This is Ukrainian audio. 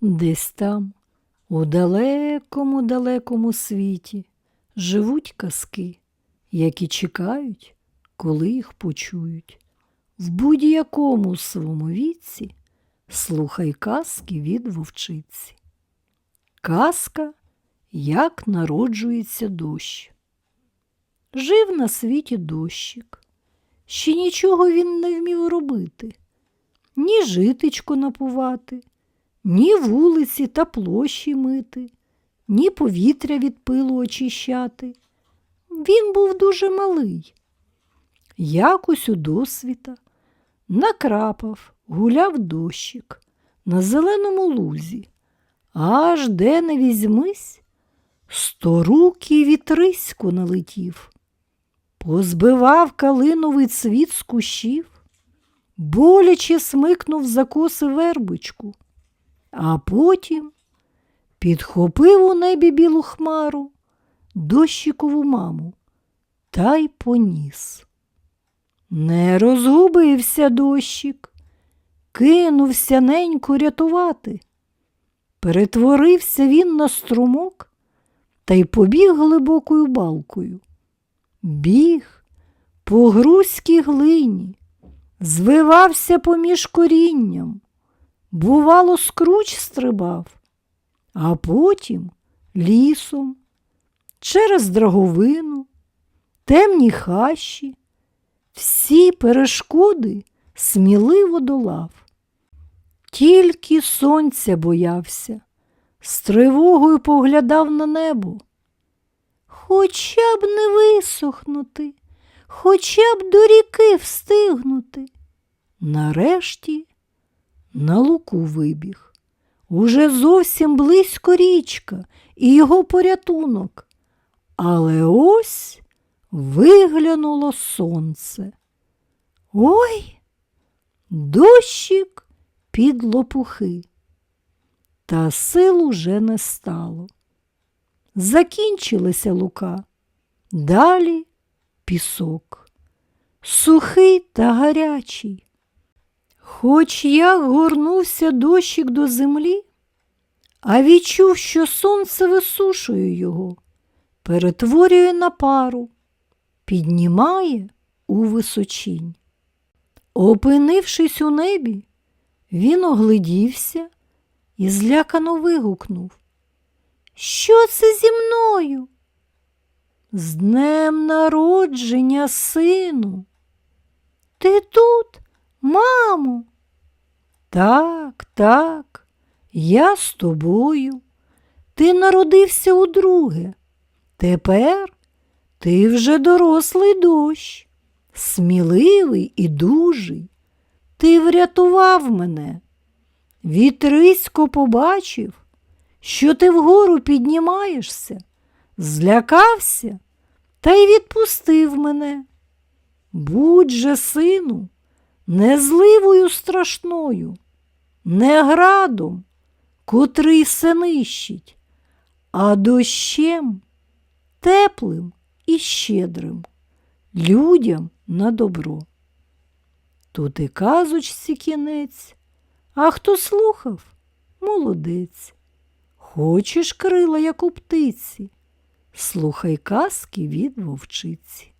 Десь там, у далекому далекому світі, живуть казки, які чекають, коли їх почують. В будь-якому своєму віці слухай казки від вовчиці. Казка, як народжується дощ. Жив на світі дощик. Ще нічого він не вмів робити, ні житечко напувати, ні вулиці та площі мити, ні повітря від пилу очищати. Він був дуже малий. Якось у досвіта накрапав, гуляв дощик на зеленому лузі, аж де не візьмись, сторукий вітрисько налетів, позбивав калиновий цвіт з кущів, боляче смикнув за коси вербочку, а потім підхопив у небі білу хмару, дощикову маму, та й поніс. Не розгубився дощик, кинувся неньку рятувати. Перетворився він на струмок та й побіг глибокою балкою. Біг по грузькій глині, звивався поміж корінням, бувало, скруч стрибав, а потім лісом, через драговину, темні хащі, всі перешкоди сміливо долав. Тільки сонця боявся, з тривогою поглядав на небо. Хоча б не висохнути, хоча б до ріки встигнути. Нарешті на луку вибіг. Уже зовсім близько річка і його порятунок. Але ось виглянуло сонце. Ой, дощик під лопухи. Та сил уже не стало. Закінчилася лука, далі пісок, сухий та гарячий. Хоч як горнувся дощик до землі, а відчув, що сонце висушує його, перетворює на пару, піднімає у височінь. Опинившись у небі, він оглядівся і злякано вигукнув. Що це зі мною? З днем народження, сину. Ти тут, мамо? Так, так, я з тобою. Ти народився удруге. Тепер ти вже дорослий дощ, сміливий і дужий. Ти врятував мене. Вітрисько побачив, що ти вгору піднімаєшся, злякався та й відпустив мене. Будь же, сину, не зливою страшною, не градом, котрий се нищить, а дощем теплим і щедрим, людям на добро. Тут і казочці кінець, а хто слухав, молодець. Хочеш крила, як у птиці, слухай казки від вовчиці.